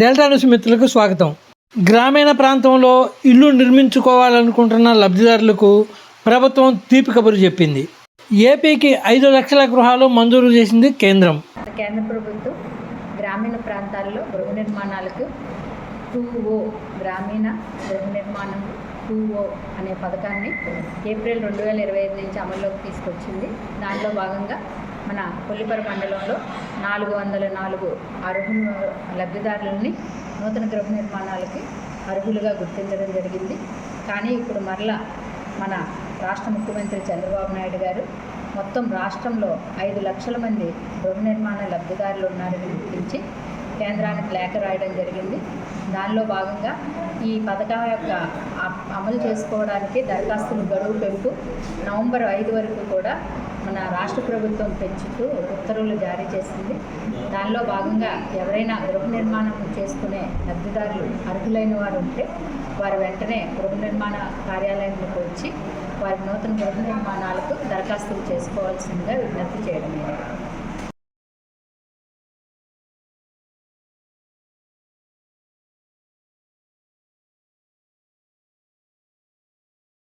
Delta news మిత్రులకు స్వాగతం. గ్రామీణ ప్రాంతంలో ఇల్లు నిర్మించుకోవాలనుకుంటున్న లబ్ధిదారులకు ప్రభుత్వం తీపి కబురు చెప్పింది. ఏపీకి ఐదు లక్షల గృహాలు మంజూరు చేసింది కేంద్రం. కేంద్ర ప్రభుత్వం గ్రామీణ ప్రాంతాల్లో గృహ నిర్మాణాలకు టూ ఓ గ్రామీణ గృహ నిర్మాణం టూ ఓ అనే పథకాన్ని ఏప్రిల్ రెండు వేల ఇరవై ఐదు నుంచి అమల్లోకి తీసుకొచ్చింది. దానిలో భాగంగా మన కొల్లిపర మండలంలో నాలుగు వందల నాలుగు అర్హుల లబ్ధిదారులని నూతన గృహ నిర్మాణాలకి అర్హులుగా గుర్తించడం జరిగింది. కానీ ఇప్పుడు మరలా మన రాష్ట్ర ముఖ్యమంత్రి చంద్రబాబు నాయుడు గారు మొత్తం రాష్ట్రంలో ఐదు లక్షల మంది గృహ నిర్మాణ లబ్ధిదారులు ఉన్నారని గుర్తించి కేంద్రానికి లేఖ రాయడం జరిగింది. దానిలో భాగంగా ఈ పథకం యొక్క అమలు చేసుకోవడానికి దరఖాస్తులు గడువు పెంపు నవంబర్ ఐదు వరకు కూడా మన రాష్ట్ర ప్రభుత్వం పెంచుతూ ఉత్తర్వులు జారీ చేసింది. దానిలో భాగంగా ఎవరైనా గృహ నిర్మాణం చేసుకునే లబ్ధిదారులు అర్హులైన వారు ఉంటే వారు వెంటనే గృహ నిర్మాణ కార్యాలయంలోకి వచ్చి వారి నూతన గృహ నిర్మాణాలకు దరఖాస్తులు చేసుకోవాల్సిందిగా విజ్ఞప్తి చేయడం జరిగింది.